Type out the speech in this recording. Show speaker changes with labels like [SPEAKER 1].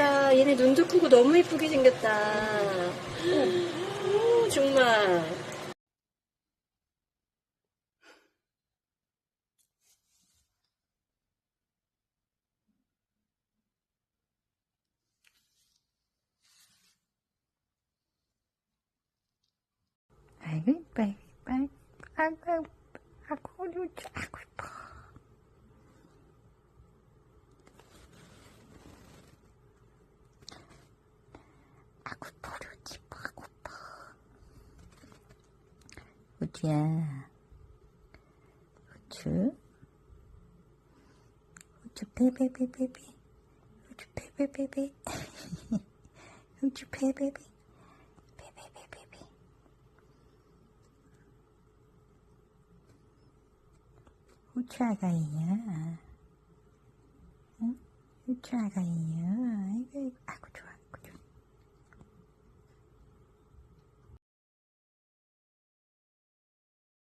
[SPEAKER 1] 얘네 눈도 크고 너무 이쁘게 생겼다. 오, 정말.
[SPEAKER 2] 아이고 이뻐 이뻐 아이고 아이고 아이고 이뻐 우리 우주 이뻐 아이고 이뻐 우주야? 우주 우주 베베베베베 우주 베베베베 우주 베베베 베베베베베 우차가이야. 응? 우차가이야.